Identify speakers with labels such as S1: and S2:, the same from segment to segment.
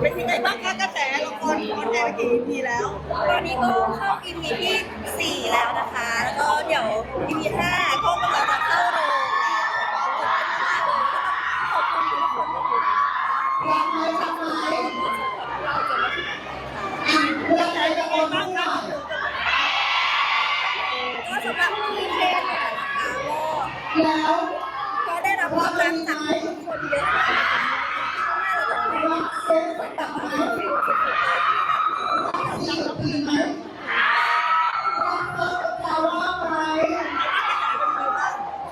S1: เ
S2: ป็
S3: นยังไงบ้างคะกระแสละครออนแอร์ไปกี่
S4: EP แล้
S3: ว
S4: ตอนนี้ก็เข้า EP ที่ 4 แล้วนะคะ แล้วก็เดี๋ยว EP 5ก็กำลังจะเข้าโรงแล้วขอบคุณทุกคนขอบคุณ เราจะมาถึงก็สำหรับพี่เทนเนะคะก็ก็ได้รับความรักจากทุกคนเยอะมาก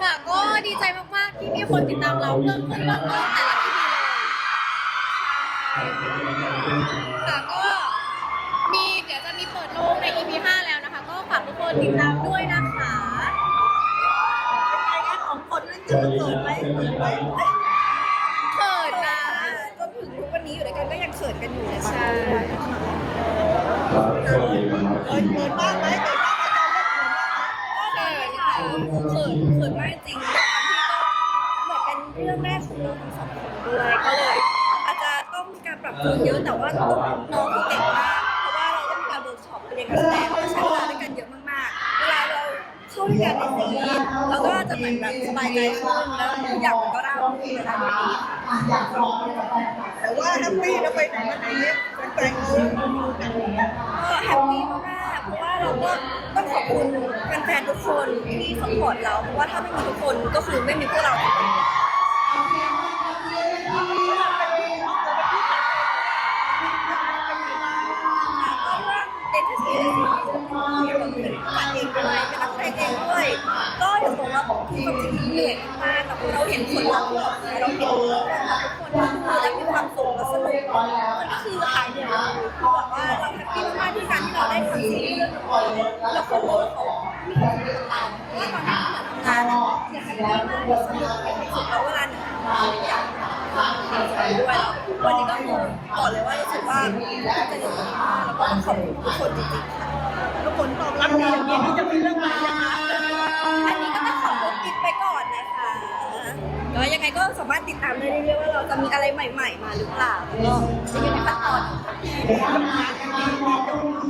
S2: ค่ะก็ดีใจมากๆที่มีคนติดตามเราเพิ่มขึ้นมากๆแต่ะ ค่ะก็มีเดี๋ยวจะมีเปิดโรงใน EP 5แล้วนะคะ ก็ฝากทุกคนติดตามด้วยนะคะ
S4: เป็นไงของคนนั้นจะเกิดไหมเกิดไหม
S2: เขินนะ
S4: จนถึงทุกวันนี้อยู่ด้วยกันก็ยังเขินกันอยู่
S2: ใช่
S4: เขินเขินมากไหมเขินมากไหมตอนเล่นเขินมาก
S2: เขินค่ะ
S4: เขินเขินมากจริงด้วยควที่ก็เหมือนเป็นเรื่องแรกของเราทั้งสองคนด้วยก็เลย อาจจะต้องมีกา รับตัวเยอะแต่ว่าน้องก็เก่งมากเพราะว่าเราก็มีการเวิร์กช็อปเรียนการแสดงเราใช้เวลาด้วยกันเยอะมากๆเวลาเราเข้าด้วยกันในซีนเราก็จะเหมือนแบบสบายใจขึ้นแล้วทุกอย่างมันก็ราบรื่นไปได้ด้วยดี
S3: แต่ว่าแฮปปี้นะไปไหนมาไหนแฟนๆกัน
S4: ก็แฮปปี้มากๆเพราะว่าเราก็ต้องขอบคุณแฟนๆทุกคนที่สปอร์ตเราเพราะว่าถ้าไม่มีทุกคนก็คือไม่มีพวกเรา ความจริงเหนื่อยมากแต่เราเห็นผลลัพธ์เราเห็นทุกคนแล้วมีความสุขและสนุกมันก็คือหายเหนื่อยบอกว่าเราแฮปปี้มากๆที่การที่เราได้ทำสิ่งนี้แล้วคนรู้ของว่าตอนนี้เหมือนทำงานอยากให้ไดีมากสนุกมีความสุขแล้วเวลาหนึ่งอยากทำอะไรด้วยวันนี้ก็คือบอกเลยว่ารู้สึกว่าจะดีมากแล้วก็ขอบคุณทุกคนจริงๆค่ะ
S3: แล้วผลตอบรับดี
S4: ตามได้เรื่อยๆว่าเราจะมีอะไรใหม่ ๆ มาหรือเปล่าก็จะอยู่ในขั้นตอน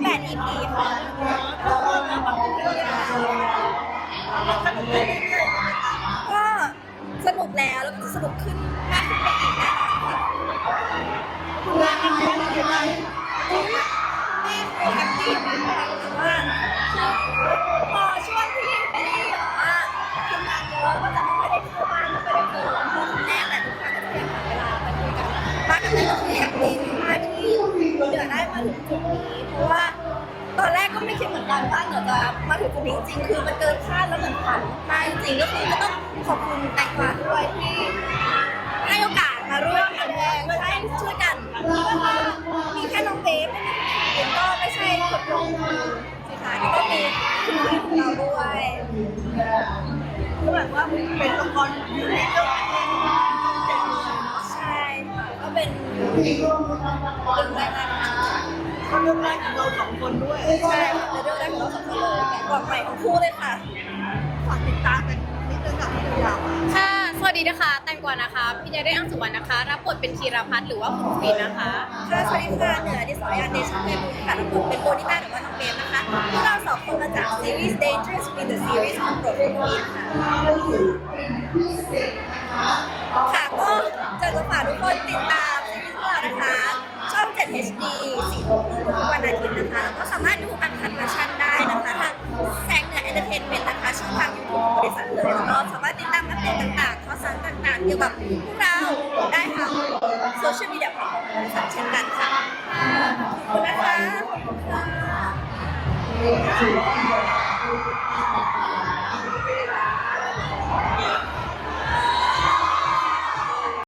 S4: แปด EP ค่ะ เป็นเราแฮปปี้มากที่เหนือได้มาถึงจุดนี้เพราะว่าตอนแรกก็ไม่คิดเหมือนกันว่าเหนือจะมาถึงจุดนี้จริงๆคือมันเกินคาดแล้วเหมือนฝันมากจริงๆก็คือก็ต้องขอบคุณแตงกวาด้วยที่ให้โอกาสมาร่วมแสดงใช่ช่วยกันมีแค่น้องเบฟก็ไม่ใช่คนลงสิคะก็ต้องมีคุณของเราด้วย
S3: ก็แบบว่าเป็นละครอยู่ในเรื่อง
S4: ใช่ค่ะก็ เป็นเรื่องแรกๆ
S3: ก็เรื่องแรกของเราสองคนด้วย
S4: ใช่ค่ะเป็นเรื่องแรกของเราสองคนเลยก่อนใหม่ของคู่เลยค่ะ
S3: ฝากติดตามกันนิดนึงค่ะพี่ยาว
S2: ค่ะ สวัสดีนะคะแตงกวานะคะพี่เดได้อังสุวรรณนะคะ รับบทเป็นธีรพัฒน์หรือว่าคุณฟีนนะคะ
S4: ค่ะสวัสดีค่ะเหนือดิสอยาเดชเทบุญค่ะรับบทเป็นโบนิต้าหรือว่าน้องเบฟนะคะพวกเราสองคนมาจากซีรีส์ Dangerous in the Series ของโปรดคุณค่ะค่ะก็จะจะฝากทุกคนติดตาม ช่อง 7 HD 4ทุ่มครึ่งทุกวันอาทิตย์นะคะ แล้วก็สามารถดูอันคัดเวอร์ชันได้นะคะทางแสงเหนือเอนเตอร์เทนเมนต์นะคะช่องทางยูทูบบริษัทเลยแล้วก็สามารถติดตามอัปเดตต่างๆข่าวสารต่างๆเกี่ยวกับพวกเราได้ทางโซเชียลมีเดียของบริษัทเช่นกันค่ะ ขอบคุณนะคะขอบคุณค่ะ